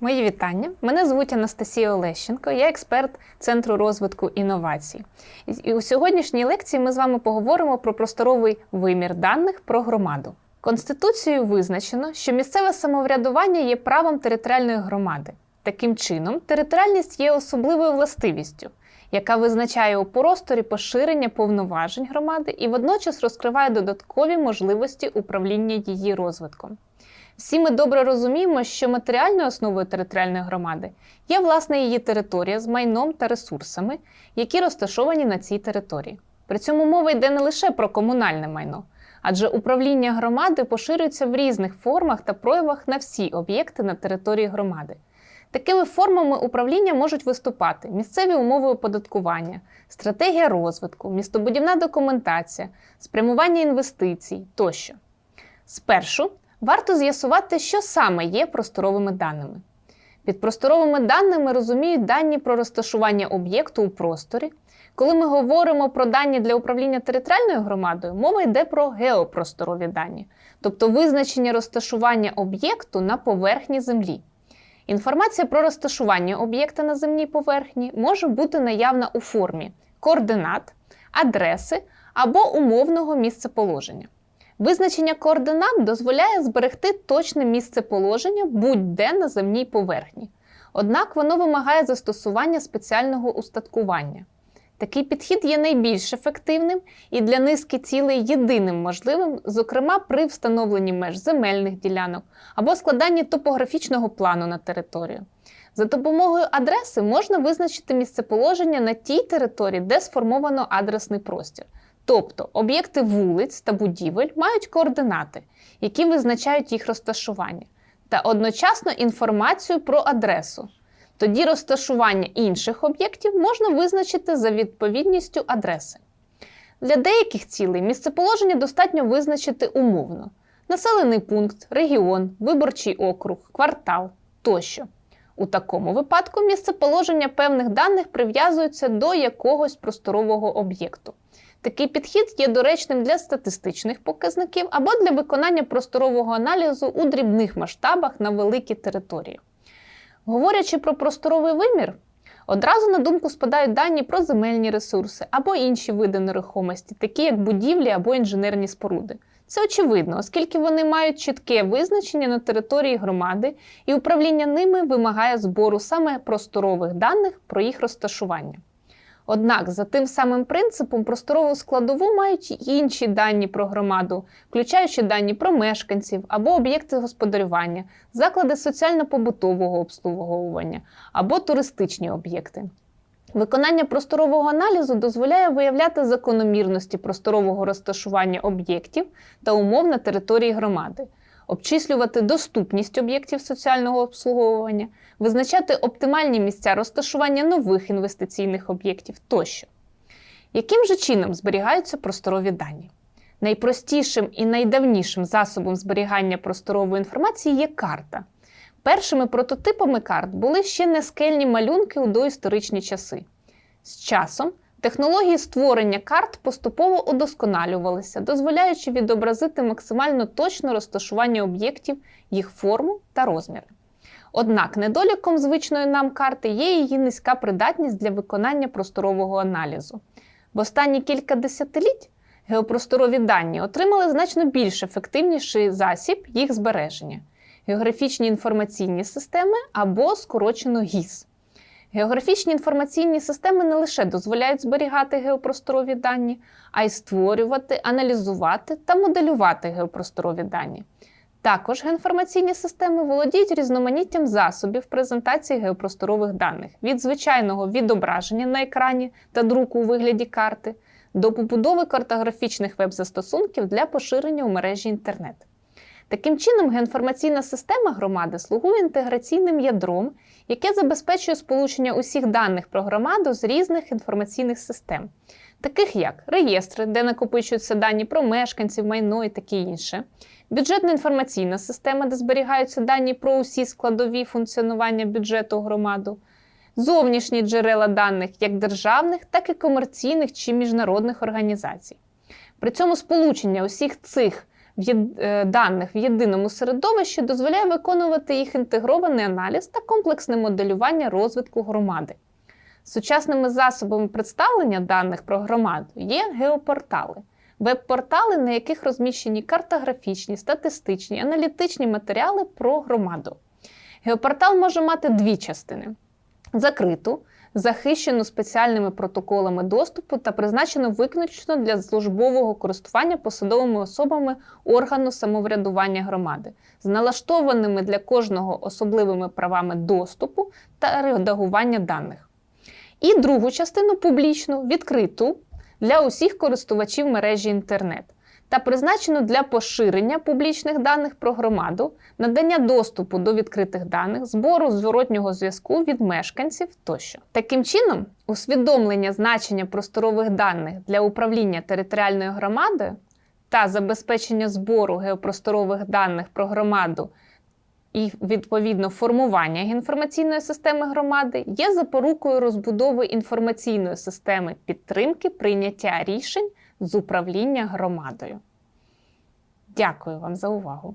Мої вітання. Мене звуть Анастасія Олещенко, я експерт Центру розвитку інновацій. І у сьогоднішній лекції ми з вами поговоримо про просторовий вимір даних про громаду. Конституцією визначено, що місцеве самоврядування є правом територіальної громади. Таким чином, територіальність є особливою властивістю, яка визначає у просторі поширення повноважень громади і водночас розкриває додаткові можливості управління її розвитком. Всі ми добре розуміємо, що матеріальною основою територіальної громади є власне її територія з майном та ресурсами, які розташовані на цій території. При цьому мова йде не лише про комунальне майно, адже управління громади поширюється в різних формах та проявах на всі об'єкти на території громади. Такими формами управління можуть виступати місцеві умови оподаткування, стратегія розвитку, містобудівна документація, спрямування інвестицій тощо. Спершу варто з'ясувати, що саме є просторовими даними. Під просторовими даними розуміють дані про розташування об'єкту у просторі. Коли ми говоримо про дані для управління територіальною громадою, мова йде про геопросторові дані, тобто визначення розташування об'єкту на поверхні землі. Інформація про розташування об'єкта на земній поверхні може бути наявна у формі координат, адреси або умовного місцеположення. Визначення координат дозволяє зберегти точне місцеположення будь-де на земній поверхні. Однак воно вимагає застосування спеціального устаткування. Такий підхід є найбільш ефективним і для низки цілей єдиним можливим, зокрема при встановленні меж земельних ділянок або складанні топографічного плану на територію. За допомогою адреси можна визначити місцеположення на тій території, де сформовано адресний простір. Тобто об'єкти вулиць та будівель мають координати, які визначають їх розташування, та одночасно інформацію про адресу. Тоді розташування інших об'єктів можна визначити за відповідністю адреси. Для деяких цілей місцеположення достатньо визначити умовно: населений пункт, регіон, виборчий округ, квартал тощо. У такому випадку місцеположення певних даних прив'язується до якогось просторового об'єкту. Такий підхід є доречним для статистичних показників або для виконання просторового аналізу у дрібних масштабах на великій території. Говорячи про просторовий вимір, одразу на думку спадають дані про земельні ресурси або інші види нерухомості, такі як будівлі або інженерні споруди. Це очевидно, оскільки вони мають чітке визначення на території громади, і управління ними вимагає збору саме просторових даних про їх розташування. Однак, за тим самим принципом, просторову складову мають інші дані про громаду, включаючи дані про мешканців або об'єкти господарювання, заклади соціально-побутового обслуговування або туристичні об'єкти. Виконання просторового аналізу дозволяє виявляти закономірності просторового розташування об'єктів та умов на території громади, обчислювати доступність об'єктів соціального обслуговування, визначати оптимальні місця розташування нових інвестиційних об'єктів тощо. Яким же чином зберігаються просторові дані? Найпростішим і найдавнішим засобом зберігання просторової інформації є карта. Першими прототипами карт були ще не скельні малюнки у доісторичні часи. З часом технології створення карт поступово удосконалювалися, дозволяючи відобразити максимально точне розташування об'єктів, їх форму та розміри. Однак недоліком звичної нам карти є її низька придатність для виконання просторового аналізу. В останні кілька десятиліть геопросторові дані отримали значно більш ефективніший засіб їх збереження географічні інформаційні системи або скорочено ГІС. Географічні інформаційні системи не лише дозволяють зберігати геопросторові дані, а й створювати, аналізувати та моделювати геопросторові дані. Також геоінформаційні системи володіють різноманіттям засобів презентації геопросторових даних від звичайного відображення на екрані та друку у вигляді карти до побудови картографічних веб-застосунків для поширення у мережі інтернет. Таким чином, геоінформаційна система громади слугує інтеграційним ядром, яке забезпечує сполучення усіх даних про громаду з різних інформаційних систем, таких як реєстри, де накопичуються дані про мешканців, майно і таке інше, бюджетна інформаційна система, де зберігаються дані про усі складові функціонування бюджету громаду, зовнішні джерела даних як державних, так і комерційних чи міжнародних організацій. При цьому сполучення усіх цих в е, даних в єдиному середовищі дозволяє виконувати їх інтегрований аналіз та комплексне моделювання розвитку громади. Сучасними засобами представлення даних про громаду є геопортали, веб-портали, на яких розміщені картографічні, статистичні, аналітичні матеріали про громаду. Геопортал може мати дві частини: закриту, захищену спеціальними протоколами доступу та призначену виключно для службового користування посадовими особами органу самоврядування громади, з налаштованими для кожного особливими правами доступу та редагування даних. І другу частину публічну, відкриту для усіх користувачів мережі інтернет та призначену для поширення публічних даних про громаду, надання доступу до відкритих даних, збору зворотнього зв'язку від мешканців тощо. Таким чином, усвідомлення значення просторових даних для управління територіальною громадою та забезпечення збору геопросторових даних про громаду і відповідно формування інформаційної системи громади є запорукою розбудови інформаційної системи підтримки прийняття рішень з управління громадою. Дякую вам за увагу!